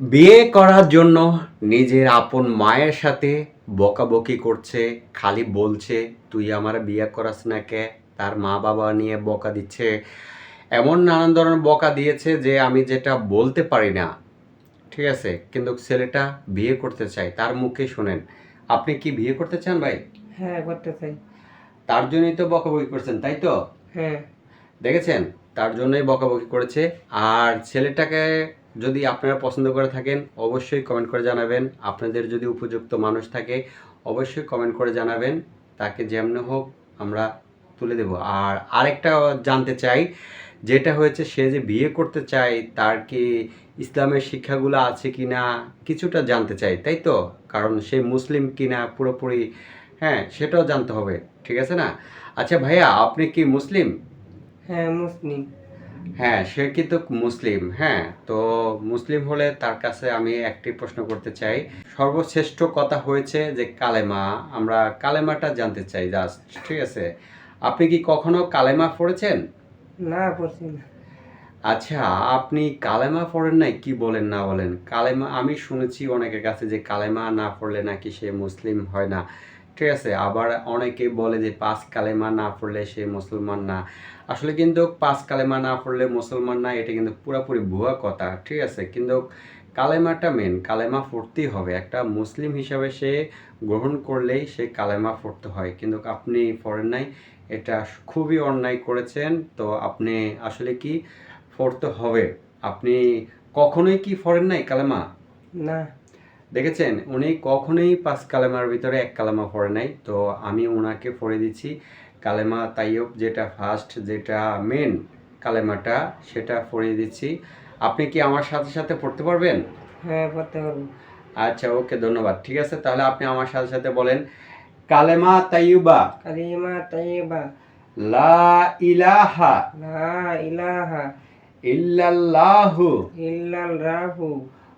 বিয়ে করার জন্য নিজের আপন মায়ের সাথে বকাবকি করছে খালি বলছে তুই আমার বিয়ে করাস না কে? তার মা বাবা নিয়ে বকা দিচ্ছে। এমন নানান ধরনের বকা দিয়েছে যে আমি যেটা বলতে পারি না। ঠিক আছে কিন্তু ছেলেটা বিয়ে করতে চায়। তার মুখে শোনেন আপনি কি বিয়ে করতে চান ভাই? হ্যাঁ করতে চাই। তার জন্যই তো বকাবকি করছেন তাই তো? হ্যাঁ। দেখেছেন? তার জন্যই বকাবকি করেছে। আর ছেলেটাকে যদি আপনারা পছন্দ করে থাকেন, অবশ্যই কমেন্ট করে জানাবেন। আপনাদের যদি উপযুক্ত মানুষ থাকে, অবশ্যই কমেন্ট করে জানাবেন। তাকে যেমন হোক আমরা তুলে দেব। আর আরেকটা জানতে চাই, যেটা হয়েছে সে যে বিয়ে করতে চায়, তার কি ইসলামের শিক্ষাগুলো আছে কি না কিছুটা জানতে চাই, তাই তো? কারণ সে মুসলিম কি না পুরোপুরি হ্যাঁ সেটাও জানতে হবে, ঠিক আছে না? আচ্ছা ভাইয়া, আপনি কি মুসলিম? হ্যাঁ মুসলিম। হ্যাঁ সে কিন্তু মুসলিম। হ্যাঁ তো মুসলিম হলে তার কাছে আমি একটি প্রশ্ন করতে চাই। সর্বশ্রেষ্ঠ কথা হয়েছে যে কালেমা আমরা কালেমাটা জানতে চাই জাস্ট ঠিক আছে? আপনি কি কখনো কালেমা পড়েছেন? না পড়ছি না। আচ্ছা আপনি কালেমা পড়েন নাই? কি বলেন না বলেন? কালেমা আমি শুনেছি অনেকের কাছে যে কালেমা না পড়লে নাকি সে মুসলিম হয় না। ঠিক আছে, আবার অনেকে বলে যে পাঁচ কালেমা না পড়লে সে মুসলমান না। আসলে কিন্তু পাঁচ কালেমা না পড়লে মুসলমান না, এটা কিন্তু পুরোপুরি ভুয়া কথা, ঠিক আছে? কিন্তু কালেমাটা মেন কালেমা পড়তেই হবে। একটা মুসলিম হিসাবে সে গ্রহণ করলেই সে কালেমা পড়তে হয়। কিন্তু আপনি পড়েন নাই, এটা খুবই অন্যায় করেছেন। তো আপনি আসলে কি পড়তে হবে? আপনি কখনোই কি পড়েন নাই কালেমা? না। দেখেছেন উনি কখনোই পাঁচ কালেমার ভিতরে এক কালেমা পড়ে নাই। তো আমি ওনাকে পড়ে দিচ্ছি কালেমা তাইয়ব যেটা ফার্স্ট যেটা মেন কালেমাটা সেটা পড়িয়ে দিচ্ছি। আপনি কি আমার সাথে সাথে পড়তে পারবেন? হ্যাঁ পড়তে পারব। আচ্ছা ওকে ধন্যবাদ। ঠিক আছে তাহলে আপনি আমার সাথে সাথে বলেন কালেমা তাইয়ুবা কালেমা তাইবা লা ইলাহা। লা ইলাহা। ইল্লাল্লাহু। ইল্লাল্লাহু।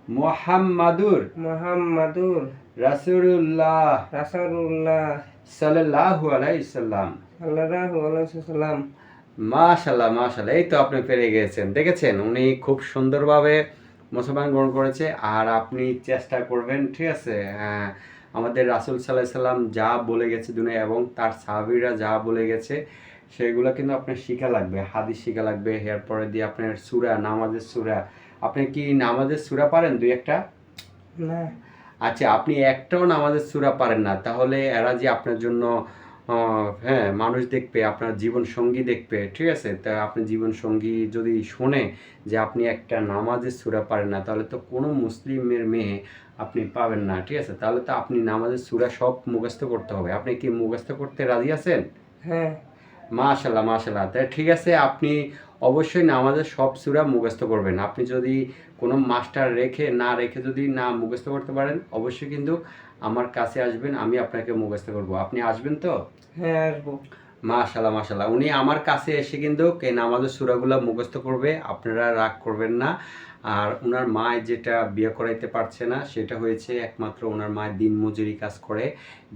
মুহাম্মাদুর মুহাম্মাদুর রাসূলুল্লাহ রাসূলুল্লাহ সাল্লাল্লাহু আলাইহি সাল্লাম। সাল্লাল্লাহু আলাইহি সাল্লাম। মাশাল্লাহ মাশাল্লাহ এই তো আপনি পেরে গেছেন দেখেছেন উনি খুব সুন্দরভাবে মুসলমান গ্রহণ করেছে আর আপনি চেষ্টা করবেন ঠিক আছে হ্যাঁ আমাদের রাসুল সাল্লাহ সাল্লাম যা বলে গেছে দুনিয়া এবং তার সাহাবিরা যা বলে গেছে সেগুলো কিন্তু আপনার শিখা লাগবে হাদিস শিখা লাগবে এরপরে দিয়ে আপনার সুরা নামাজের সুরা। আপনি কি নামাজের সুরা পারেন দুই একটা? না। আচ্ছা আপনি একটাও নামাজের সুরা পারেন না তাহলে এরা যে আপনার জন্য হ্যাঁ মানুষ দেখবে আপনার জীবন সঙ্গী দেখবে ঠিক আছে? তা আপনি জীবন সঙ্গী যদি শোনে যে আপনি একটা নামাজের সুরা পারেন না তাহলে তো কোনো মুসলিমের মেয়ে আপনি পাবেন না ঠিক আছে? তাহলে তো আপনি নামাজের সুরা সব মুখস্থ করতে হবে। আপনি কি মুখস্থ করতে রাজি আছেন? হ্যাঁ। মাশাল্লাহ মাশাল্লাহ তাই ঠিক আছে, আপনি অবশ্যই নামাজের সব সুরা মুখস্থ করবেন। আপনি যদি কোনো মাস্টার রেখে, না রেখে যদি না মুখস্থ করতে পারেন, অবশ্যই কিন্তু আমার কাছে আসবেন, আমি আপনাকে মুখস্থ করব। আপনি আসবেন তো? হ্যাঁ আসব। মাশাল্লাহ মাশাল্লাহ উনি আমার কাছে এসে কিন্তু এই নামাজের সুরাগুলো মুখস্থ করবে, আপনারা রাগ করবেন না। আর ওনার মা যেটা বিয়ে করাইতে পারছে না, সেটা হয়েছে একমাত্র ওনার মা দিন মজুরি কাজ করে,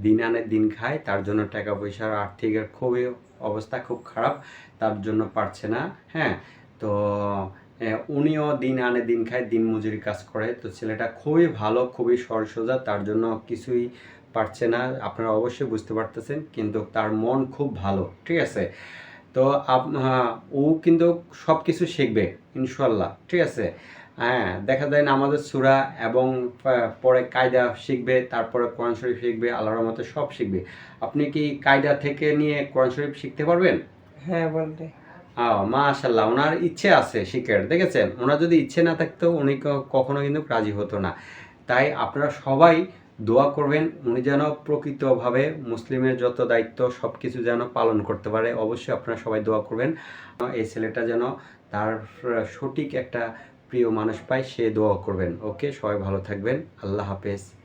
দিন আনে, দিন খায়, তার জন্য টাকা পয়সার আর্থিকের খুবই অবস্থা খুব খারাপ, তার জন্য পারছে না হ্যাঁ? তো উনিও দিন আনে, দিন খায়, দিন মজুরি কাজ করে। তো ছেলেটা খুবই ভালো, খুবই সরসোজা তার জন্য কিছুই পারছে না আপনারা অবশ্যই বুঝতে পারতেছেন কিন্তু তার মন খুব ভালো ঠিক আছে? তো আপ- হ্যাঁ, ও কিন্তু সব কিছু শিখবে ইনশাল্লাহ ঠিক আছে? হ্যাঁ দেখা যায় না আমাদের সুরা এবং পরে কায়দা শিখবে তারপরে কোরআন শরীফ শিখবে আল্লাহর মতো সব শিখবে। আপনি কি কায়দা থেকে নিয়ে কোরআন শরীফ শিখতে পারবেন? হ্যাঁ বলতে। মাশাল্লাহ ওনার ইচ্ছে আছে শিখের দেখেছেন? ওনার যদি ইচ্ছে না থাকতো উনি কখনো কিন্তু রাজি হতো না। তাই আপনারা সবাই দোয়া করবেন, উনি যেন প্রকৃতভাবে মুসলিমের যত দায়িত্ব সব কিছু যেন পালন করতে পারে, অবশ্যই আপনারা সবাই দোয়া করবেন। এই ছেলেটা যেন তার সঠিক একটা প্রিয় মানুষ পায়, সে দোয়া করবেন। ওকে, সবাই ভালো থাকবেন। আল্লাহ হাফেজ।